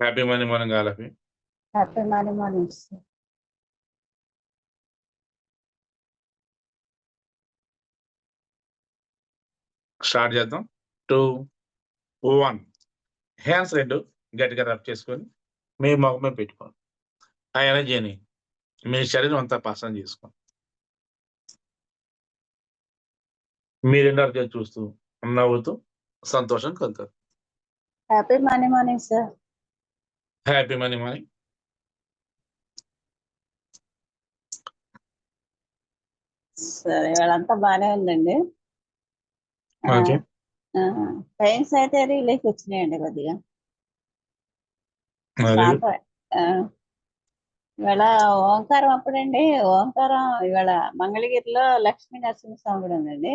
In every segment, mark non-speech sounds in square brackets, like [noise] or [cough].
Happy morning morning all of you happy morning morning start చేద్దాం. Two one hands రెండు గట్టిగా rub చేసుకొని మీ మొహమే పెట్టుకోండి. ఆ ఎనర్జీని మీ శరీరం అంతా పాసన చేసుకోండి. మీరు ఎనర్జీ చూస్తూ నవ్వుతూ సంతోషం కలుగుతారు happy morning morning sir happy morning morning సరే ఇవాళంతా బాగానే ఉందండి ఓకే. పెయిన్స్ అయితే రిలీఫ్ వచ్చినాయండి కొద్దిగా. ఆ, ఇవాళ ఓంకారం అప్పుడండి. ఓంకారం ఇవాళ మంగళగిరిలో లక్ష్మీ నరసింహస్వామి కూడా ఉందండి.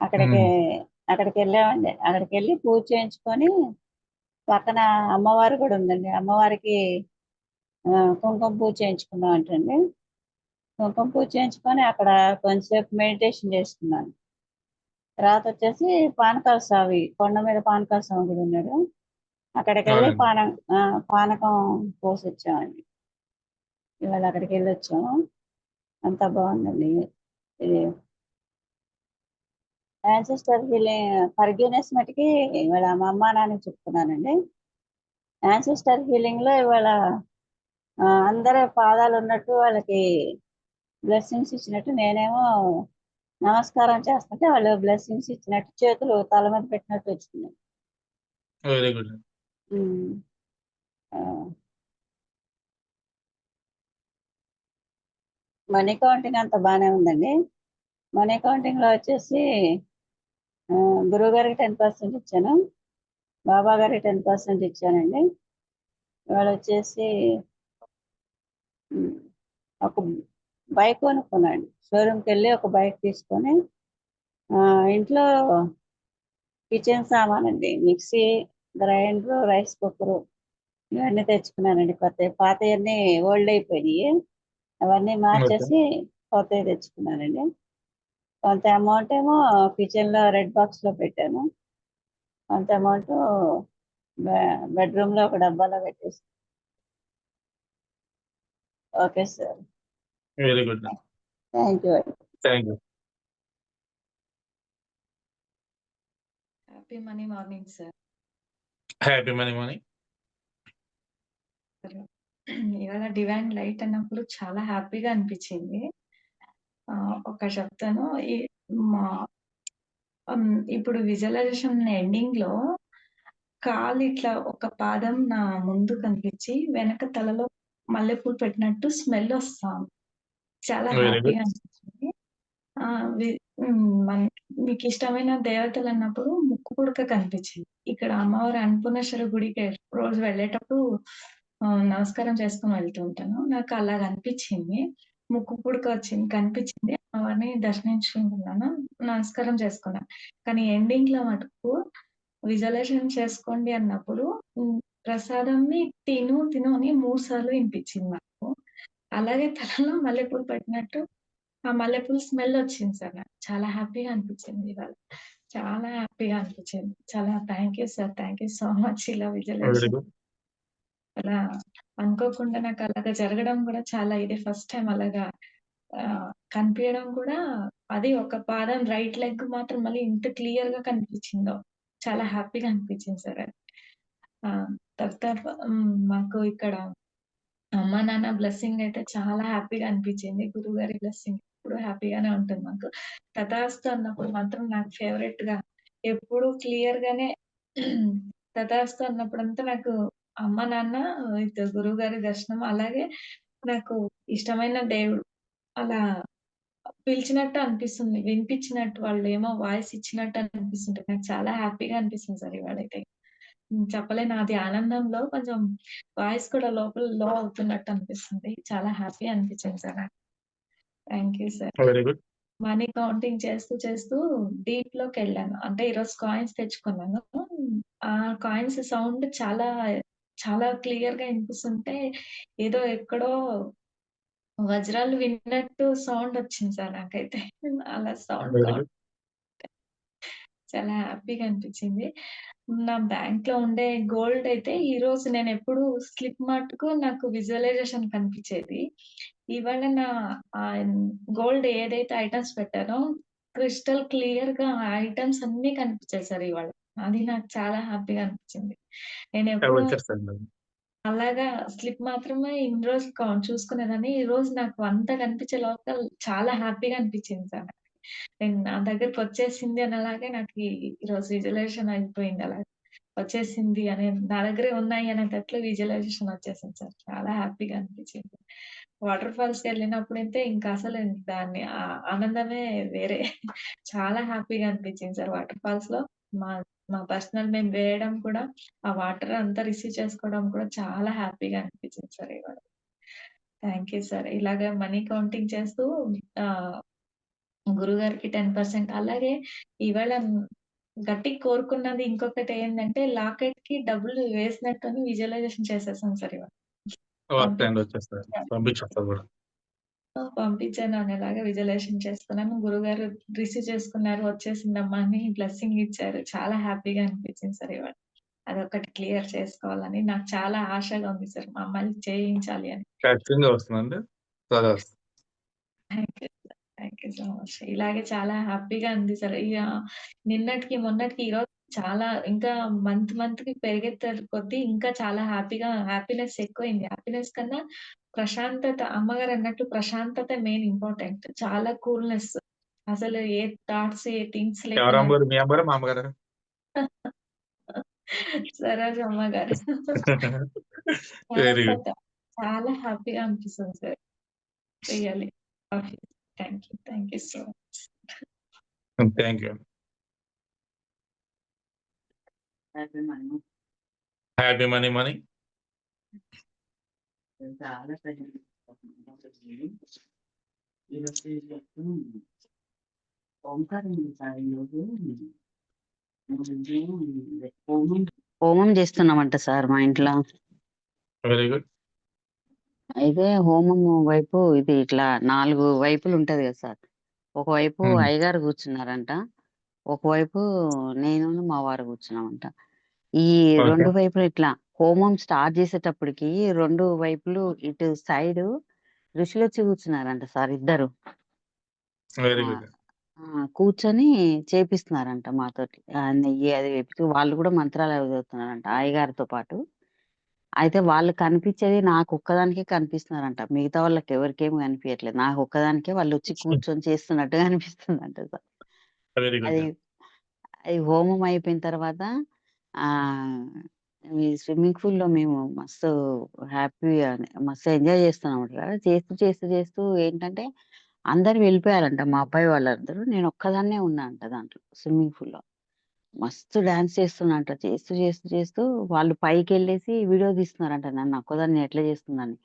అక్కడికి అక్కడికి వెళ్ళామండి. అక్కడికి వెళ్ళి పూజ చేయించుకొని పక్కన అమ్మవారు కూడా ఉందండి. అమ్మవారికి కుంకుమ పూజ చేయించుకున్నాం అంటండి. కుంకుమ పూజ చేయించుకొని అక్కడ కొంచెంసేపు మెడిటేషన్ చేసుకున్నాను తర్వాత వచ్చేసి పానకాల స్వామి కొండ మీద పానకాల స్వామి కూడా ఉన్నాడు. అక్కడికి వెళ్ళి. పాన పానకం పోసి వచ్చామండి ఇవాళ అక్కడికి వెళ్ళి వచ్చాము అంతా బాగుందండి. ఇది యాన్సిస్టర్ హీలింగ్ ఫర్గ్యూనెస్ మటుకి ఇవాళ మా అమ్మ నాన్న చెప్తున్నానండి యాన్సిస్టర్ హీలింగ్లో ఇవాళ అందరి పాదాలు ఉన్నట్టు వాళ్ళకి బ్లెస్సింగ్స్ ఇచ్చినట్టు నేనేమో నమస్కారం చేస్తుంటే వాళ్ళు బ్లెస్సింగ్స్ ఇచ్చినట్టు చేతులు తల మీద పెట్టినట్టు వచ్చింది. Very good. మనీ కౌంటింగ్ అంత బాగానే ఉందండి. మనీ కౌంటింగ్లో వచ్చేసి గురువు గారికి టెన్ పర్సెంట్ ఇచ్చాను. బాబా గారికి టెన్ పర్సెంట్ ఇచ్చానండి. ఇవాళ వచ్చేసి ఒక బైక్ కొనుక్కున్నాను. షోరూమ్కి వెళ్ళి ఒక బైక్ తీసుకొని ఆ, ఇంట్లో కిచెన్ సామాన్ అండి మిక్సీ గ్రైండర్ రైస్ కుక్కరు ఇవన్నీ తెచ్చుకున్నానండి. కొత్త పాతవన్నీ ఓల్డ్ అయిపోయినాయి. అవన్నీ మార్చేసి కొత్తవి తెచ్చుకున్నానండి. కొంత అమౌంట్ ఏమో కిచెన్లో రెడ్ బాక్స్లో పెట్టాను. కొంత అమౌంట్ బెడ్రూమ్లో ఒక డబ్బాలో పెట్టేసి. Okay sir. Very good thank you thank you happy money morning sir happy morning morning ఇవాళ డివైన్ లైట్ అన్నప్పుడు చాలా హ్యాపీగా అనిపించింది. ఒక చెప్తాను. ఈ- మా ఇప్పుడు విజువలైజేషన్ ఎండింగ్లో కాలు ఇట్లా ఒక పాదం నా ముందు కనిపించి వెనక తలలో మల్లెపూలు పెట్టినట్టు స్మెల్ వస్తాం. చాలా. హ్యాపీగా అనిపించింది మీకు ఇష్టమైన దేవతలు అన్నప్పుడు ముక్కు పుడక కనిపించింది. ఇక్కడ అమ్మవారి అన్నపూర్ణేశ్వరి గుడికి రోజు వెళ్ళేటప్పుడు నమస్కారం చేసుకుని వెళ్తుంటాను నాకు అలాగ అనిపించింది. ముక్కు పుడక వచ్చింది కనిపించింది. అవన్నీ దర్శించుకుంటున్నాను. నమస్కారం చేసుకున్నాను కానీ ఎండింగ్లో మటుకు విజువలైజేషన్ చేసుకోండి అన్నప్పుడు ప్రసాదంని తిను తిను అని మూడు సార్లు వినిపించింది నాకు. అలాగే తలలో మల్లెపూలు పెట్టినట్టు ఆ మల్లెపూలు స్మెల్ వచ్చింది సార్ నాకు. చాలా హ్యాపీగా అనిపించింది ఇవాళ. చాలా హ్యాపీగా అనిపించింది. చాలా thank you sir. Thank you so much ఇలా విజువలైజేషన్ గుడ్ అలా అనుకోకుండా నాకు అలాగా జరగడం కూడా చాలా ఇదే ఫస్ట్ టైం అలాగా కనిపించడం కూడా అది ఒక పాదం రైట్ లెగ్ మాత్రం మళ్ళీ ఇంత క్లియర్గా కనిపించిందో చాలా హ్యాపీగా అనిపించింది సార్. అది ఆ, తర్వాత మాకు ఇక్కడ అమ్మ నాన్న బ్లెస్సింగ్ అయితే చాలా హ్యాపీగా అనిపించింది. గురువు గారి బ్లెస్సింగ్ ఎప్పుడు హ్యాపీగానే ఉంటుంది మాకు. తథాస్తు అన్నప్పుడు మాత్రం నాకు ఫేవరెట్గా ఎప్పుడు క్లియర్ గానే తథాస్తు అన్నప్పుడంతా నాకు అమ్మ నాన్న విత్ గురువు గారి దర్శనం అలాగే నాకు ఇష్టమైన దేవుడు అలా పిలిచినట్టు అనిపిస్తుంది. వినిపించినట్టు వాళ్ళు ఏమో వాయిస్ ఇచ్చినట్టు అనిపిస్తుంది నాకు చాలా హ్యాపీగా అనిపిస్తుంది సార్ ఇవాళైతే చెప్పలేను అది ఆనందంలో కొంచెం వాయిస్ కూడా లోపల లో అవుతున్నట్టు అనిపిస్తుంది. చాలా హ్యాపీ అనిపించింది సార్ నాకు. Thank you sir. Very good money counting చేస్తూ చేస్తూ డీప్లోకి వెళ్ళాను. అంటే ఈరోజు కాయిన్స్ తెచ్చుకున్నాను. ఆ కాయిన్స్ సౌండ్ చాలా చాలా క్లియర్గా వినిపిస్తుంటే ఏదో ఎక్కడో వజ్రాలు విన్నట్టు సౌండ్ వచ్చింది సార్ నాకైతే అలా సౌండ్ చాలా హ్యాపీగా అనిపించింది నా బ్యాంక్‌లో ఉండే గోల్డ్ అయితే ఈరోజు నేనెప్పుడు స్లిప్ మట్టుకు నాకు విజువలైజేషన్ కనిపిచ్చేది. ఇవాళ నా గోల్డ్ ఏదైతే ఐటెమ్స్ పెట్టానో క్రిస్టల్ క్లియర్‌గా ఆ ఐటెమ్స్ అన్నీ కనిపిచ్చాయి సార్ ఇవాళ. అది నాకు చాలా హ్యాపీగా. నేనెప్పుడు వచ్చేస్తాయండి. అలాగా స్లిప్ మాత్రమే ఇన్ని రోజులు చూసుకునేదాన్ని. ఈరోజు నాకు అంత కనిపించే లోపల చాలా హ్యాపీగా అనిపిచ్చింది సార్ నాకు. నేను నా దగ్గరకొచ్చేసింది అనేలాగే నాకీ ఈరోజు విజువలైజేషన్ అయిపోయింది అలాగా. వచ్చేసింది అనే నా దగ్గరే ఉన్నాయి అనేటట్లు విజువలైజేషన్ వచ్చేసింది సార్. చాలా హ్యాపీగా అనిపిచ్చింది. వాటర్ ఫాల్స్‌కెళ్ళినప్పుడైతే ఇంకా అసలు దాన్ని ఆనందమే వేరే. చాలా హ్యాపీగా అనిపిచ్చింది సార్ వాటర్ ఫాల్స్‌లో. మా మా పర్సనల్ మేము వేయడం కూడా ఆ వాటర్ అంతా రిసీవ్ చేసుకోవడం కూడా చాలా హ్యాపీగా అనిపిచ్చింది సార్ ఇవాళ. Thank you sir. ఇలాగ మనీ కౌంటింగ్ చేస్తూ ఆహ్, గురువుగారికి 10% అలాగే ఇవాళ గట్టిగా కోరుకున్నది ఇంకొకటి ఏందంటే లాకెట్‌కి డబ్బులు వేసినట్టని విజువలైజేషన్ చేసేసాను సార్ ఇవాళ. కూడా. పంపించాను అనేలాగా విజువలైజేషన్ చేసుకున్నాను. గురువుగారు రిసీవ్ చేసుకున్నారు. వచ్చేసిందమ్మా అని బ్లెస్సింగ్ ఇచ్చారు. చాలా హ్యాపీగా అనిపిచ్చింది సార్ ఇవాళ. అదొక్కటి క్లియర్ చేసుకోవాలని నాకు చాలా ఆశగా ఉంది సార్. మా అమ్మాయిలకి చేయించాలి అని. ఖచ్చితంగా వస్తుందండి. You you so much. ఇలాగే చాలా హ్యాపీగా ఉంది సార్. ఇగ నిన్నటికి, మొన్నటికి ఈరోజు చాలా ఇంకా మంత్ మంత్‌కి పెరిగే త కొద్దీ ఇంకా చాలా హ్యాపీగా హ్యాపీనెస్ ఎక్కువైంది. హ్యాపీనెస్ కన్నా ప్రశాంతత అమ్మగారన్నట్టు ప్రశాంతత మెయిన్ ఇంపార్టెంట్. చాలా కూల్‌నెస్. అసలు ఏ థాట్స్, ఏ థింగ్స్ లేకుండా అమ్మగారు? అమ్మగారా? అమ్మగారా? సరోజ అమ్మగారు. చాలా హ్యాపీగా అనిపిస్తుంది sir. Okay. Thank you. Thank you so much. Thank you. ఈరోజు హోమం హోమం చేస్తున్నామంట సార్ మా ఇంట్లో. Very good. అయితే హోమం వైపు ఇది ఇట్లా 4 వైపులు ఉంటది కదా సార్. ఒకవైపు హ్మ్. అయ్యగారు కూర్చున్నారంట. ఒకవైపు నేనును మా వారు కూర్చున్నామంట. ఈ ఓకే. 2 వైపులు ఇట్లా హోమం స్టార్ట్ చేసేటప్పటికి 2 వైపులు ఇటు సైడు ఋషులొచ్చి కూర్చున్నారంట సార్ ఇద్దరు. వెరీ ఆ! గుడ్. ఆ! కూర్చొని చేపిస్తున్నారంట మాతోటి. ఆహ్, నెయ్యి అది వేపిస్తూ వాళ్ళు కూడా మంత్రాలు అవి చదువుతున్నారంట అయ్యగారితో పాటు. అయితే వాళ్ళు కనిపించేది నాకొక్కదానికే కనిపిస్తున్నారంట. మిగతా వాళ్ళకి ఎవరికేమి కనిపియట్లేదు. నాకొక్కదానికే వాళ్ళొచ్చి కూర్చొని చేస్తున్నట్టుగా అనిపిస్తుందంట సార్. Very good. అది అది హోమం అయిపోయిన తర్వాత ఆ ఈ స్విమ్మింగ్ పూల్లో మేము మస్తు హ్యాపీగా మస్తు ఎంజాయ్ చేస్తున్నాం కదా! చేస్తూ, చేస్తూ, చేస్తూ ఏంటంటే అందరు వెళ్ళిపోయారంట మా అబ్బాయి వాళ్ళందరూ. నేను ఒక్కదాన్నే ఉన్నా అంట దాంట్లో స్విమ్మింగ్ పూల్లో మస్తు డాన్స్ చేస్తున్నానంట. చేస్తూ, చేస్తూ, చేస్తూ వాళ్ళు పైకెళ్ళేసి వీడియో తీస్తున్నారంట నన్ను ఒక్కదాన్ని ఎట్లా చేస్తుందని.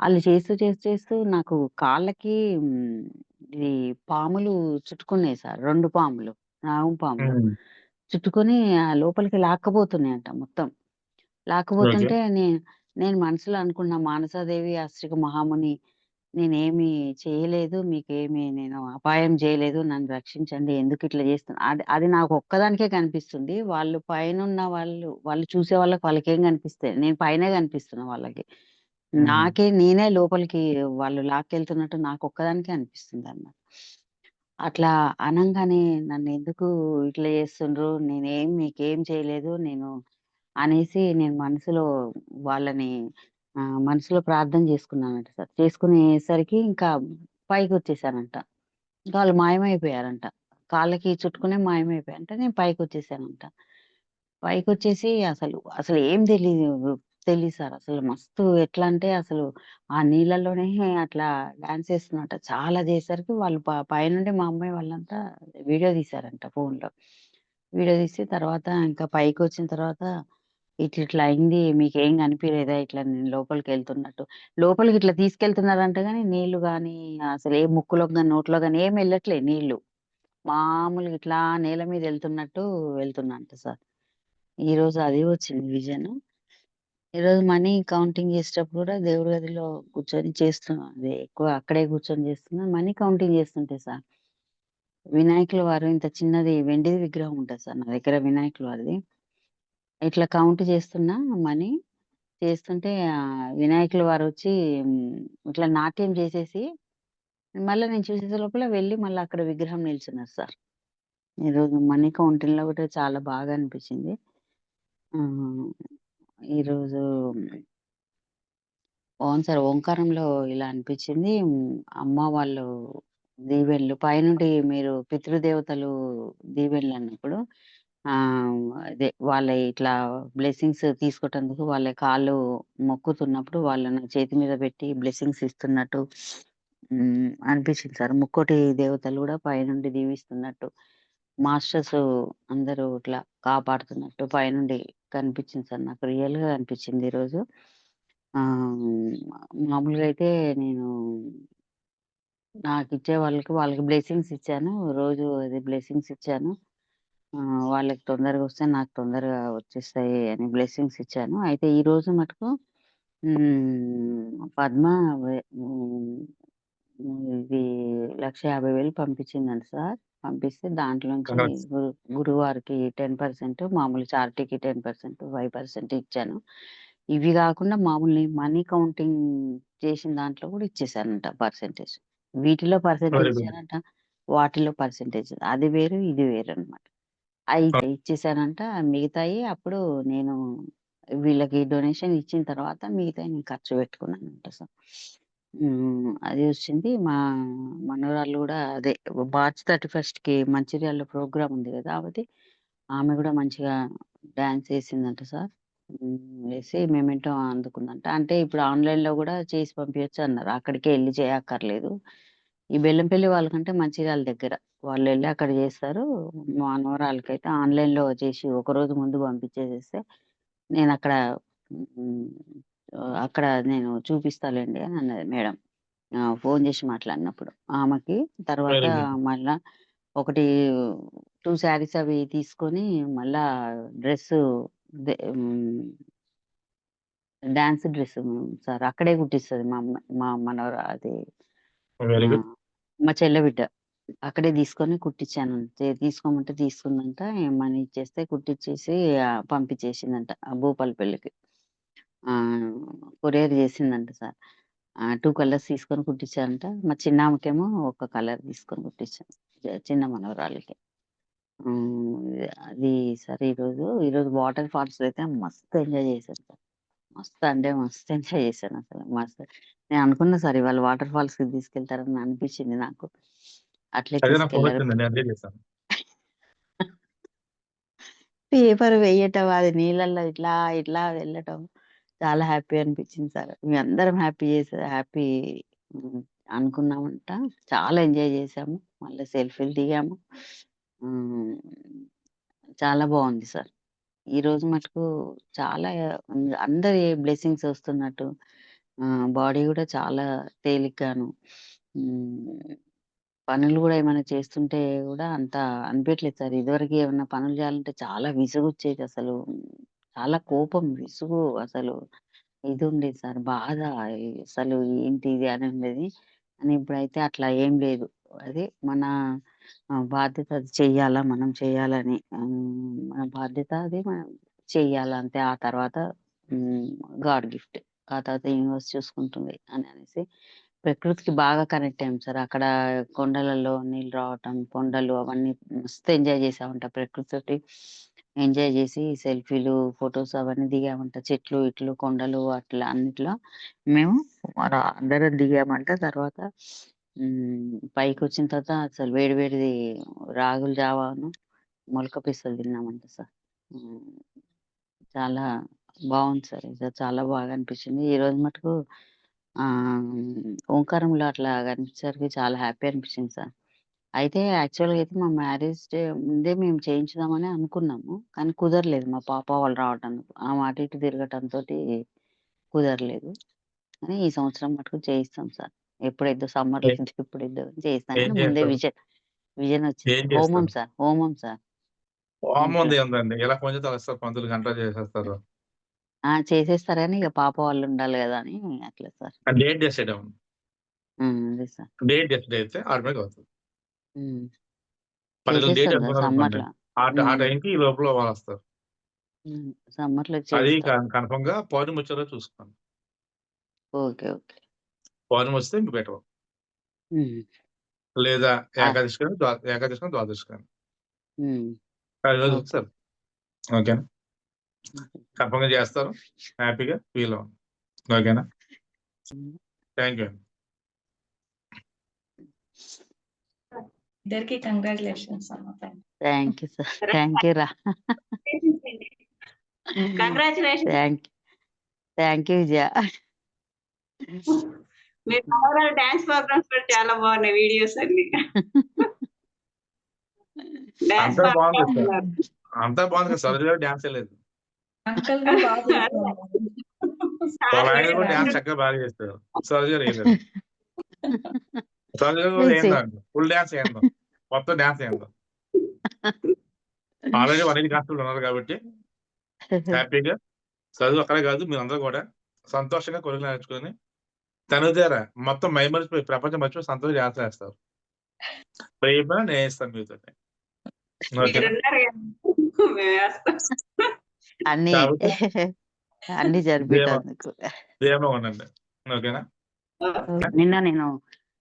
వాళ్ళు చేస్తూ, చేస్తూ, చేస్తూ నాకు కాళ్ళకి ఇది పాములు చుట్టుకున్నాయి సార్. 2 పాములు. నాగం పాములు. హ్మ్. చుట్టుకొని ఆహ్, లోపలికి లాక్కపోతున్నాయంట మొత్తం. ఓకే. లాక్కపోతుంటే నే నేను మనసులో అనుకున్న మానసాదేవి, అష్టిక మహాముని నేనేమి చేయలేదు. మీకేమి నేను అపాయం చేయలేదు. నన్ను రక్షించండి. ఎందుకిట్లా చేస్తున్నా అది అది నాకు ఒక్కదానికే కనిపిస్తుంది. వాళ్ళు పైనున్న వాళ్ళు వాళ్ళు చూసే వాళ్ళకి వాళ్ళకేం కనిపిస్తాయి. నేను పైనే కనిపిస్తున్నా వాళ్ళకి. హ్మ్. నాకే నేనే లోపలికి వాళ్ళు లాక్కెళ్తున్నట్టు నాకొక్కదానికే అనిపిస్తుందన్నమాట. అట్లా అనంగానే నన్నెందుకు ఇట్లా చేస్తుండ్రు? నేనేం మీకేం చేయలేదు. నేను అనేసి నేను మనసులో వాళ్ళని ఆహ్, మనసులో ప్రార్థన చేసుకున్నానంట సార్. చేసుకునేసరికి ఇంకా పైకొచ్చేసానంట. ఇంకా వాళ్ళు మాయమైపోయారంట. కాళ్ళకి చుట్టుకునే మాయమైపోయారంట. నేను పైకొచ్చేసానంట. పైకొచ్చేసి అసలు అసలు ఏం తెలీదు తెలీదు సార్. అసలు మస్తు ఎట్లా అంటే అసలు ఆ నీళ్ళలోనే అట్లా డాన్స్ చేస్తున్నట్ట. చాలా చేసరికి వాళ్ళు ప పైనుండి మా అమ్మాయి వాళ్ళంతా వీడియో తీశారంట ఫోన్‌లో. వీడియో తీసి తర్వాత ఇంకా పైకొచ్చిన తర్వాత ఇట్లిట్లా అయింది. మీకేం కనిపియలేదా? ఇట్లా నేను లోపలికెళ్తున్నట్టు. లోపలికి ఇట్లా తీసుకెళ్తున్నారంట గానీ నీళ్ళు కానీ అసలు ఏ ముక్కులోకి గాని, నోట్లో గాని ఏమి ఎళ్ళట్లే నీళ్ళు. మామూలుగా ఇట్లా నేల మీద ఎళ్తున్నట్టు వెళ్తున్నాయంట సార్. ఈరోజు అది వచ్చింది విజన్. ఈరోజు మనీ కౌంటింగ్ చేసేటప్పుడు కూడా దేవుడి గదిలో కూర్చొని చేస్తున్నాం అది ఎక్కువ అక్కడే కూర్చొని చేస్తున్నా. మనీ కౌంటింగ్ చేస్తుంటే సార్ వినాయకుల వారు ఇంత చిన్నది వెండిది విగ్రహం ఉంటుంది సార్ నా దగ్గర వినాయకుల వారిది. ఇట్లా కౌంట్ చేస్తున్నా మనీ. చేస్తుంటే వినాయకుల వారు వచ్చి ఇట్లా నాట్యం చేసేసి మళ్ళీ నేను చూసేసే లోపల వెళ్ళి మళ్ళీ అక్కడ విగ్రహం నిల్చున్నారు సార్. ఈరోజు మనీ కౌంటింగ్‌లో కూడా చాలా బాగా అనిపించింది. ఈరోజు అవును సార్. ఓంకారంలో ఇలా అనిపించింది. హ్మ్, అమ్మ వాళ్ళు దీవెనలు పైనుండి మీరు పితృదేవతలు దీవెనలన్నప్పుడు ఆహ్, అదే వాళ్ళ ఇట్లా బ్లెస్సింగ్స్ తీసుకోవటందుకు వాళ్ళ కాళ్ళు మొక్కుతున్నప్పుడు వాళ్ళు నా చేతి మీద పెట్టి బ్లెస్సింగ్స్ ఇస్తున్నట్టు హ్మ్, అనిపించింది సార్. ముక్కోటి దేవతలు కూడా పైనుండి దీవిస్తున్నట్టు, మాస్టర్స్ అందరూ ఇట్లా కాపాడుతున్నట్టు పైనుండి కనిపించింది సార్. నాకు రియల్‌గా అనిపించింది ఈరోజు. ఆహ్, మామూలుగా అయితే నేను నాకిచ్చే వాళ్ళకి, వాళ్ళకి బ్లెస్సింగ్స్ ఇచ్చాను. రోజు అది బ్లెస్సింగ్స్ ఇచ్చాను. ఆహ్, వాళ్ళకి తొందరగా వస్తే నాకు తొందరగా వచ్చేస్తాయి అని బ్లెస్సింగ్స్ ఇచ్చాను. అయితే ఈరోజు మటుకు హ్మ్, పద్మ హ్మ్, ఇది 1,50,000 పంపించిందంట సార్. పంపిస్తే కంగ్రాట్స్. గురు గురువారికి 10% మామూలు చారిటీకి 10%, 5% ఇచ్చాను. ఇవి గాకుండా మామూలు మనీ కౌంటింగ్ చేసిన దాంట్లో కూడా ఇచ్చేసానంట పర్సెంటేజ్. వీటిలో పర్సెంటేజ్ వెరీ. ఇచ్చానంట. వాటిలో పర్సెంటేజ్ అది వేరు, ఇది వేరనమాట. అయి ఓకే. ఇచ్చేసానంట. మిగతాయి అప్పుడు నేను వీళ్ళకి డొనేషన్ ఇచ్చిన తర్వాత మిగతాయి నేను ఖర్చు పెట్టుకున్నానంట సార్. హ్మ్. అది వచ్చింది. మా మనవరాలు గూడా అదే మార్చ్ 31కి మంచిర్యాలలో ప్రోగ్రామ్ ఉంది గదా! ఆమెది. ఆమె గూడా మంచిగా డాన్స్ వేసిందంట సార్. హ్మ్. వేసి మెమెంటో అందుకుందంట. అంటే ఇప్పుడు ఆన్‌లైన్‌లో గూడా చేసి పంపియొచ్చు అన్నారు. అక్కడికే ఎళ్ళి చేయక్కర్లేదు. ఈ బెల్లంపల్లి వాళ్ళకంటే మంచిర్యాల దగ్గర. వాళ్ళెళ్ళి అక్కడ జేస్తారు. మా మనవరాలికైతే ఆన్‌లైన్‌లో చేసి ఒకరోజు ముందు పంపించేసేస్తే నేనక్కడ హ్మ్, అక్కడ నేను చూపిస్తాలెండి అని అన్నది మేడం. ఫోను జేసి మాట్లాడినప్పుడు. ఆమెకి తర్వాత. మళ్ళా ఒకటి 2 శారీస్ అవి తీసుకొని మళ్ళా హ్మ్ డాన్స్ డ్రెస్ సార్. అక్కడే కుట్టిస్తది మా అమ్మ మా మనవరా అది. మా చెల్లె బిడ్డ. అక్కడే తీసుకొని కుట్టిచ్చాను. తె తీసుకోమంటే తీసుకుందంట. మనీ ఇచ్చేస్తే కుట్టిచ్చేసి ఆహ్, పంపించేసిందంట. భూపాలపల్లికి. ఆహ్, కొరియర్ చేసిందంట సార్. 2 కలర్స్ తీసుకొని కుట్టించానంట. మా చిన్నామెకేమో ఒక కలర్ తీసుకొని కుట్టించాను. చిన్న మనవరాలికి. హ్మ్. అది సార్ ఈరోజు. ఈరోజు వాటర్ ఫాల్స్‌లో అయితే మస్తు ఎంజాయ్ చేశాను సార్. మస్తు అంటే మస్తు ఎంజాయ్ చేశానసలు. మస్తు నేను అనుకున్నా సార్ ఇవాళ వాటర్ ఫాల్స్‌కి తీసుకెళ్తారని అనిపించింది నాకు. అట్లే అదే నాకు ఫోన్ తీసుకెళ్ళారు. వచ్చిందండి. అదే చేశాను. [laughs] పేపర్ వేయటం, అది నీళ్ళల్లో ఇట్లా, ఇట్లా వెళ్ళటం చాలా హ్యాపీ అనిపించింది సార్. మేము అందరం హ్యాపీ చేసా హ్యాపీ అనుకున్నామంట. చాలా ఎంజాయ్ చేసాము మళ్ళీ సెల్ఫీలు దిగాము. చాలా బాగుంది సార్. ఈ రోజు మటుకు చాలా అందరి బ్లెస్సింగ్స్ వస్తున్నట్టు బాడీ కూడా చాలా తేలిగ్గాను పనులు కూడా ఏమైనా చేస్తుంటే కూడా అంత అనిపించలేదు సార్. ఇదివరకు ఏమైనా పనులు చేయాలంటే చాలా విసుగొచ్చేది అసలు. చాలా కోపం, విసుగు అసలు ఇదుండేది సార్. బాధ అసలు ఏంటి ఇది అని ఉండేది. కానీ ఇప్పుడైతే అట్లా ఏం లేదు. అది మన ఆహ్, బాధ్యత అది చెయ్యాలా, మనం చేయాలని మన బాధ్యత అది మనం చెయ్యాలంతే. ఆ తర్వాత హ్మ్, గాడ్ గిఫ్ట్. ఆ తర్వాత యూనివర్స్ చూసుకుంటుంది అని అనేసి ప్రకృతికి బాగా కనెక్ట్ అయ్యాం సార్. అక్కడ కొండలలో నీళ్ళు రావటం, కొండలు అవన్నీ మస్తు ఎంజాయ్ చేసామంట ప్రకృతితోటి. ఎంజాయ్ చేసి సెల్ఫీలు, ఫోటోస్ అవన్నీ దిగామంట. చెట్లు, ఇట్లు, కొండలు అట్లా అన్నిట్లో మేము అందరం దిగామంట. తర్వాత హ్మ్, పైకొచ్చిన తర్వాత అసలు వేడి వేడిది రాగుల జావాను, మొలక పిస్తలు తిన్నామంట సార్. హ్మ్. చాలా బావుంది సార్. ఇది చాలా బాగా అనిపించింది. ఈరోజు మటుకు ఆహ్, ఓంకారంలో అట్లా కనిపించేసరికి చాలా హ్యాపీ అనిపించింది సార్. అయితే యాక్చువల్‌గా అయితే మా మ్యారేజ్ డే ముందే మేము చేయించుదామని అనుకున్నాము. కానీ కుదరలేదు. మా పాప వాళ్ళు రావటానికి. ఆమె అటు ఇటు తిరగటంతోటి కుదరలేదు. కానీ ఈ సంవత్సరం మటుకు చేయిస్తాం సార్. ఎప్పుడైద్దో సమ్మర్‌లో ఏ ఎప్పుడైద్దో చేయిస్తాం ఏం కానీ ముందే చేస్తారు? విజన్ విజన్ వచ్చింది ఏం. హోమం చేస్తారు? సార్. హోమం సార్. వామ్మో! ఇంట్లో. ఏముందండి. ఎలా ఫోన్ చేస్తే అలా వస్తారు. పంతులు గంటలో చేసేస్తారు. ఆ! చేసేస్తారు గానీ ఇగ పాప వాళ్ళు ఉండాలి గదా! అని అట్లా సార్. ఆ డేట్. హ్మ్. అదే సార్. డేట్ డిసైడ్ అయితే ఆటోమేటిక్‌గా అవుతది. డేట్. సమ్మర్‌లో. ఆ ట ఆ హ్మ్. టైంకి ఈ లోపల వాళ్ళొస్తారు. హ్మ్. సమ్మర్‌లో అది చేస్తా. కన్ కన్ఫర్మ్‌గా పౌర్ణమి వచ్చే రోజు చూసుకోండి. ఓకే. ఓకే. పౌర్ణమి వస్తే ఇంక బెటర్. లేదా! ఏకాదశి కానీ, ద్వా ఏకాదశి కానీ, ద్వాదశి కానీ. హ్మ్. ఆ రోజు ఓకే. సరే. ఓకేనా? హుహు. కన్ఫర్మ్‌గా చేస్తారు. హ్యాపీగా ఫీల్ అవ్వండి. ఓకేనా? థాంక్ యూ అండి. ఇద్దరికీ కంగ్రాచ్యులేషన్స్ అమ్మ. Thank thank you sir. Thank you రా. Congratulations. Thank thank you Vijaya. మీ మనవరాలు డాన్స్ ప్రోగ్రామ్స్ కూడా చాలా బాగున్నాయి వీడియోస్ అన్ని. డాన్స్ అంతా బాగా బాగుంది సార్. చేస్తున్నారు. అంతా బాగుంది కదా! సరోజ గారు డాన్సే లేదు. అంకుల్ కూడా బాగా చేస్తున్నారు. వాళ్ళ సార్ ఆయన కూడా వేశారు. డాన్స్ చక్కగా బాగా చేస్తారు. సరోజ గారు వేయలేదు. సరోజ గారు కూడా నేను ఏం చెయ్ రాదు. ఫుల్ డాన్స్ ఏందో. మొత్తం డాన్స్ ఏందో. ఆల్రెడీ 180 కాన్స్టేబుల్ ఉన్నారు కాబట్టి [laughs] హ్యాపీగా చదువు అక్కడే కాదు మీరందరూ కూడా సంతోషంగా కొడుకులు నేర్చుకొని తను ద్వారా మొత్తం మైమరిచిపోయి ప్రపంచం మర్చిపోయి సంతోషంగా డాన్స్ వేస్తారు. ప్రేమ నేస్తాను వేస్తాం. అన్నీ [laughs] అన్నీ ఉండండి. ఓకేనా? ఓకే. నిన్న నేను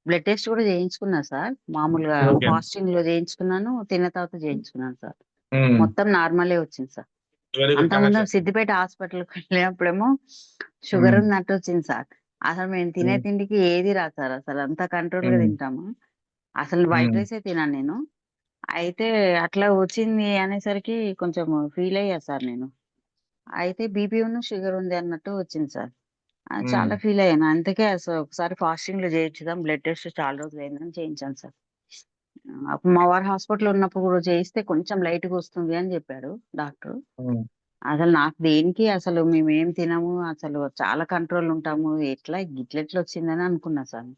బ్లడ్ టెస్ట్ కూడా చేయించుకున్నా సార్. మామూలుగా ఓకే. ఫాస్టింగ్‌లో చేయించుకున్నాను. తిన్న తర్వాత చేయించుకున్నాను సార్. మొత్తం నార్మలే వచ్చింది సార్. Very good. అంతకుముందు. సిద్దిపేట హాస్పిటల్‌కి వెళ్ళినప్పుడేమో షుగర్. ఉన్నట్టు వచ్చింది సార్. అసలు మేము తినే. తిండికి ఏది రాదు సార్ అసలు. అంతా కంట్రోల్‌గా హ్మ్. తింటాము. అసలు వైట్. రైసే తినను నేను. అయితే అట్లా వచ్చింది అనేసరికి కొంచెం ఫీల్ అయ్యా సార్ నేను. అయితే బీపీను, షుగర్ ఉంది అన్నట్టు వచ్చింది సార్. ఆ! హ్మ్. చాలా ఫీల్ అయ్యాను. అందుకే అసలు ఒకసారి ఫాస్టింగ్‌లో చేయించుదాం బ్లడ్ టెస్ట్ చాలా రోజులయిందని చేయించాను సార్. ఆహ్, అప్పుడు మా వారు హాస్పిటల్‌లో ఉన్నప్పుడు కూడా చేయిస్తే కొంచెం లైట్‌గా వస్తుంది అని చెప్పాడు డాక్టరు. హ్మ్. అసలు నాకు దేనికి అసలు మేమేం తినము. అసలు చాలా కంట్రోల్ ఉంటాము. ఎట్లా గిట్లెట్లా వచ్చిందని అనుకున్నా సార్.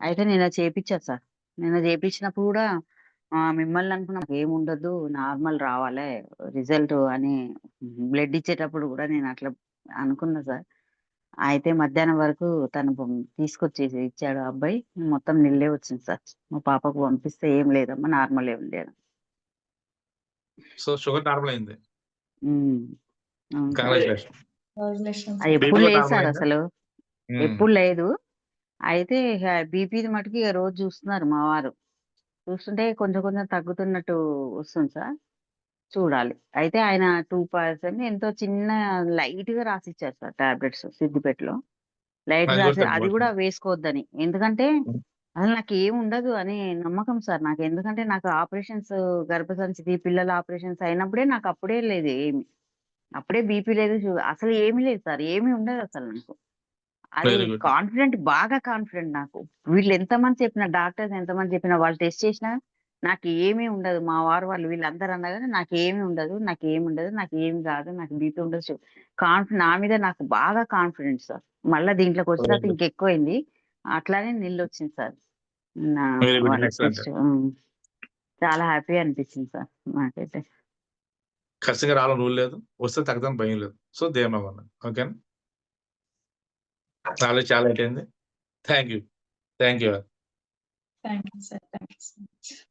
అయితే నిన్న చేపిచ్చా సార్. నిన్న చేపించినప్పుడు కూడా ఆహ్, మిమ్మల్ని అనుకున్నా ఏముండదు నార్మల్ రావాలే రిజల్ట్ అని బ్లడ్ ఇచ్చేటప్పుడు కూడా నేను అట్లా అనుకున్నా సార్. అయితే మధ్యాహ్నం వరకు తను బం తీసుకొచ్చేసి ఇచ్చాడు ఆ అబ్బాయి. మొత్తం నిల్లే వచ్చింది సార్. మా పాపకు పంపిస్తే ఏం లేదమ్మా నార్మలే. సో, షుగర్ అయింది. అండి. బీపీ ఎప్పుడు లేదు సార్? అసలు. ఎప్పుడు లేదు. అయితే బీపీది మటుకు ఇగ రోజు చూస్తున్నారు మా వారు. చూస్తుంటే కొంచెం కొంచెం తగ్గుతున్నట్టు వస్తుంది సార్. చూడాలి. అయితే ఆయన 2% ఎంతో చిన్న లైట్‌గా రాసిచ్చారు సార్ టాబ్లెట్స్ సిద్దిపేటలో. కూడా రాసి అది. కూడా వేసుకోవద్దని. ఎందుకంటే. అసలు నాకేముండదు అని నమ్మకం సార్ నాకు. ఎందుకంటే నాకు ఆపరేషన్స్ గర్భసంచికి పిల్లల ఆపరేషన్స్ అయినప్పుడే నాకు అప్పుడే లేదు ఏమి. అప్పుడే బీపీ లేదు. అసలు ఏమీ లేదు సార్. ఏమీ ఉండదసలు నాకు. అది. కాన్ఫిడెంట్ బాగా కాన్ఫిడెంట్ నాకు. వీళ్ళు ఎంతమంది చెప్పినా డాక్టర్స్ ఎంతమంది చెప్పినా వాళ్ళు టెస్ట్ చేసినా నాకు ఏమీ ఉండదు. మా వారు వాళ్ళు వీళ్ళందరూ అన్నా గాని నాకేమీ ఉండదు. నాకేమి ఉండదు. నాకేమి కాదు. నాకు బీపీ ఉండదు. కాన్ఫ్ నా మీద నాకు బాగా కాన్ఫిడెంట్ సార్. మళ్ళా దీంట్లోకి వచ్చిన వెరీ తర్వాత గుడ్. ఇంకెక్కువైంది. అట్లానే నిల్లొచ్చింది సార్. నా వెరీ గుడ్. వాళ్ళ ఎక్సలెంట్. Test hmm. చాలా హ్యాపీగా అనిపించింది సార్ నాకైతే. ఖచ్చితంగా రావాలని రూల్ లేదు. వస్తే తగ్గదని భయం లేదు. సో, ఉండండి. ఓకేనా? చాలా లేట్ అయింది. Thank you. Thank you. Thank you sir. Thank you so much.